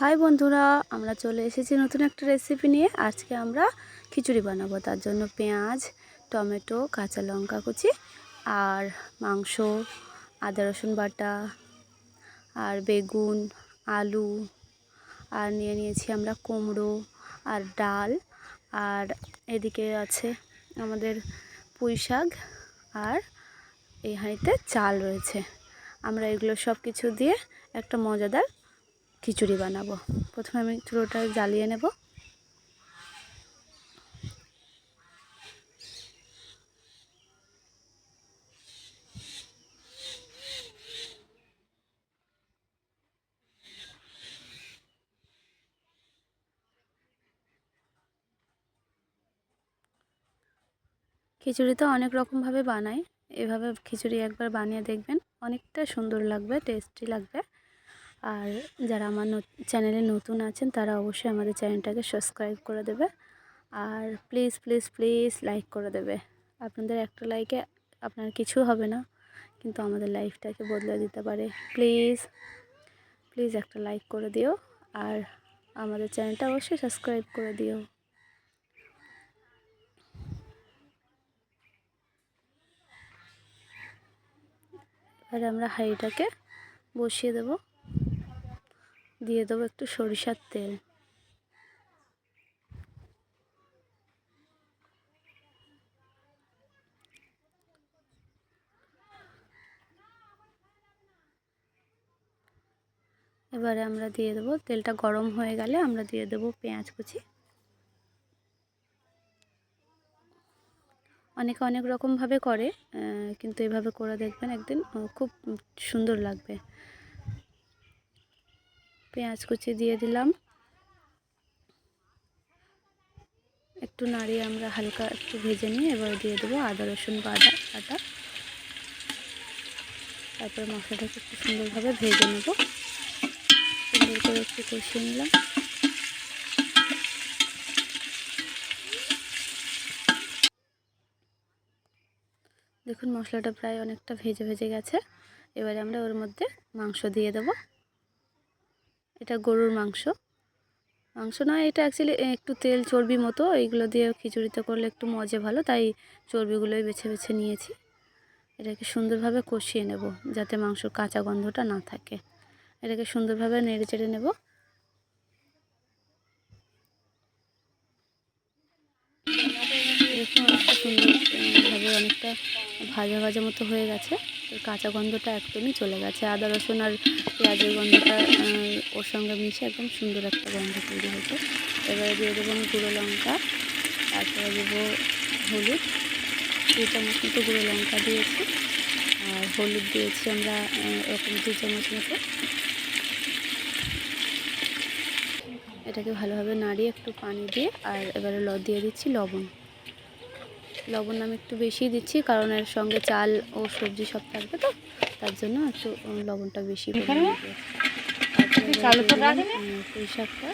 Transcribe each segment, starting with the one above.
High বন্ধুরা, আমরা চলে এসেছি নতুন একটা রেসিপি নিয়ে। আজকে আমরা খিচুড়ি বানাবো, তার জন্য পেঁয়াজ, টমেটো, কাঁচা লঙ্কা কুচি আর মাংস, আদা রসুন বাটা আর বেগুন, আলু আর নিয়ে নিয়েছি আমরা কুমড়ো আর ডাল। আর এদিকে আছে আমাদের পুঁই শাক আর এই হাঁড়িতে চাল রয়েছে। আমরা এগুলো সব কিছু দিয়ে একটা মজাদার খিচুড়ি বানাবো। প্রথমে আমি চুলোটা জ্বালিয়ে নেব। খিচুড়ি তো অনেক রকমভাবে বানাই। এভাবে খিচুড়ি একবার বানিয়ে দেখবেন, অনেকটা সুন্দর লাগবে, টেস্টি লাগবে। আর যারা আমার চ্যানেলে নতুন আছেন, তারা অবশ্যই আমাদের চ্যানেলটাকে সাবস্ক্রাইব করে দেবে। আর প্লিজ প্লিজ প্লিজ লাইক করে দেবে। আপনাদের একটা লাইকে আপনার কিছু হবে না, কিন্তু আমাদের লাইফটাকে বদলে দিতে পারে। প্লিজ প্লিজ একটা লাইক করে দিও। আর আমাদের চ্যানেলটা অবশ্যই সাবস্ক্রাইব করে দিও। এবারে আমরা হাঁড়িটাকে বসিয়ে দেবো। দিয়ে দেবো একটু সরিষার তেল। এবারে আমরা দিয়ে দেবো, তেলটা গরম হয়ে গেলে আমরা দিয়ে দেবো পেঁয়াজ কুচি। অনেকে অনেক রকমভাবে করে কিন্তু এভাবে করে দেখবেন একদিন খুব সুন্দর লাগবে। পেঁয়াজ কুচি দিয়ে দিলাম। একটু নাড়িয়ে আমরা হালকা একটু ভেজে নিয়ে এবার দিয়ে দেবো আদা, রসুন বাটা বাটা তারপরে মশলাটাকে একটু সুন্দরভাবে ভেজে নেব। সুন্দর করে একটু কষিয়ে নিলাম। দেখুন মশলাটা প্রায় অনেকটা ভেজে ভেজে গেছে। এবারে আমরা ওর মধ্যে মাংস দিয়ে দেবো। এটা গরুর মাংস। মাংস নয়, এটা অ্যাকচুয়ালি একটু তেল চর্বি মতো, এইগুলো দিয়ে খিচুড়িতে করলে একটু মজা ভালো, তাই চর্বিগুলোই বেছে বেছে নিয়েছি। এটাকে সুন্দরভাবে কষিয়ে নেব, যাতে মাংসর কাঁচা গন্ধটা না থাকে। এটাকে সুন্দরভাবে নেড়ে চেড়ে নেব। দেখুন সুন্দরভাবে অনেকটা ভাজা ভাজা মতো হয়ে গেছে। কাঁচা গন্ধটা একদমই চলে গেছে। আদা, রসুন আর পেঁয়াজের গন্ধটা ওর সঙ্গে মিশে একদম সুন্দর একটা গন্ধ তৈরি হয়েছে। এবারে দিয়ে দেবো আমি গুঁড়ো লঙ্কা, তারপরে দেবো হলুদ। দু চামচ মতো গুঁড়ো লঙ্কা দিয়েছি, আর হলুদ দিয়েছি আমরা এরকম দু চামচ মতো। এটাকে ভালোভাবে নাড়িয়ে একটু পানি দিয়ে, আর এবারে ল, দিয়ে দিচ্ছি লবণ। লবণ আমি একটু বেশি দিচ্ছি কারণ এর সঙ্গে চাল ও সবজি সব থাকবে তো তার জন্য একটু লবণটা বেশি পুঁই শাকটা।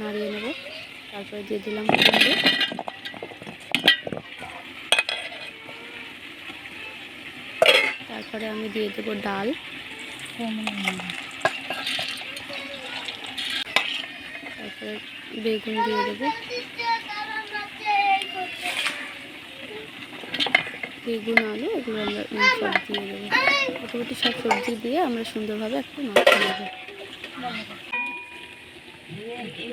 নাড়িয়ে নেব। তারপরে দিয়ে দিলাম তারপরে আমি দিয়ে দেবো ডাল। তারপরে বেগুন দিয়ে দেবো। বেগুন, আলু, এগুলো আমরা সব দিয়ে দেবো। মোটামুটি সব সবজি দিয়ে আমরা সুন্দরভাবে একটু মাখিয়ে নেব।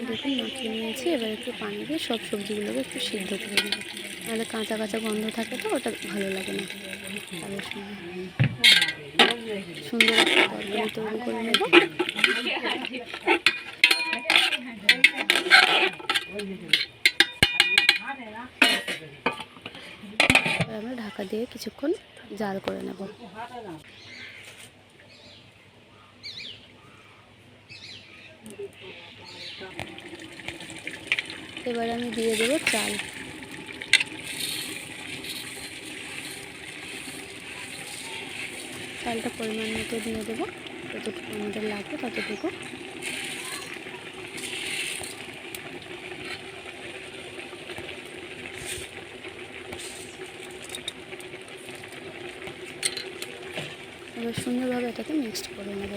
দেখুন মাখিয়ে নিয়েছি, এবার একটু পানি দিয়ে সব সবজিগুলোকে একটু সিদ্ধ করে নেব। নাহলে কাঁচা কাঁচা গন্ধ থাকে তো, ওটা ভালো লাগে না। সুন্দর একটা তরকারি তৈরি করে নেব। আমরা ঢাকা দিয়ে কিছুক্ষণ জাল করে নেব। এবার আমি দিয়ে দেবো চাল। চালটা পরিমাণ মতো দিয়ে দেবো, যতটুকু আমাদের লাগবে ততটুকু। এবার সুন্দরভাবে এটাকে মিক্সড করে নেব।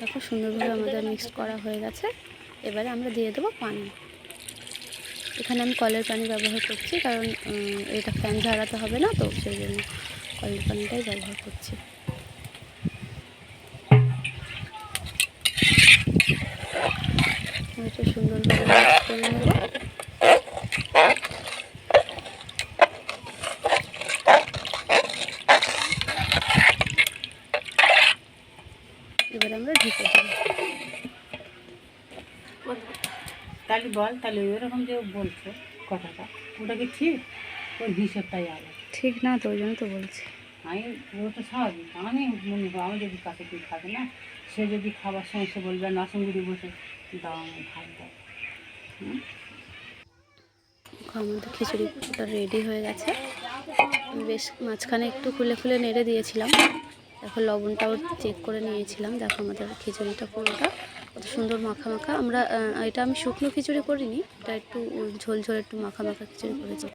দেখো সুন্দরভাবে আমাদের মিক্সড করা হয়ে গেছে। এবারে আমরা দিয়ে দেবো পানি। এখানে আমি কলের পানি ব্যবহার করছি কারণ এটা ফ্যান ঝাড়াতে হবে না তো, সেই জন্য কলের পানিটাই ব্যবহার করছি। এটা সুন্দরভাবে করে নেব। এবার আমরা ঢেকে দেবো। তাহলে বল তাহলে ওরকম যে বলছো কথাটা ওটা কি ঠিক? ওর হিসেবটাই আলাদা। ঠিক না তো ওই জন্য তো বলছি। আমি ও তো স্বাভাবিক আমি মনে করি আমি যদি কাছে কেউ খাবে না, সে যদি খাবার সময় সে বলবে নাসনগুড়ি বসে, দাও আমার ভাত দাও? আমাদের খিচুড়িটা রেডি হয়ে গেছে। বেশ মাঝখানে একটু খুলে খুলে নেড়ে দিয়েছিলাম। দেখো, লবণটাও চেক করে নিয়েছিলাম। দেখো আমাদের খিচুড়িটা পুরোটা, কত সুন্দর মাখা মাখা। আমরা এটা আমি শুকনো খিচুড়ি করিনি, এটা একটু ঝোল ঝোল একটু মাখা মাখা খিচুড়ি করেছি।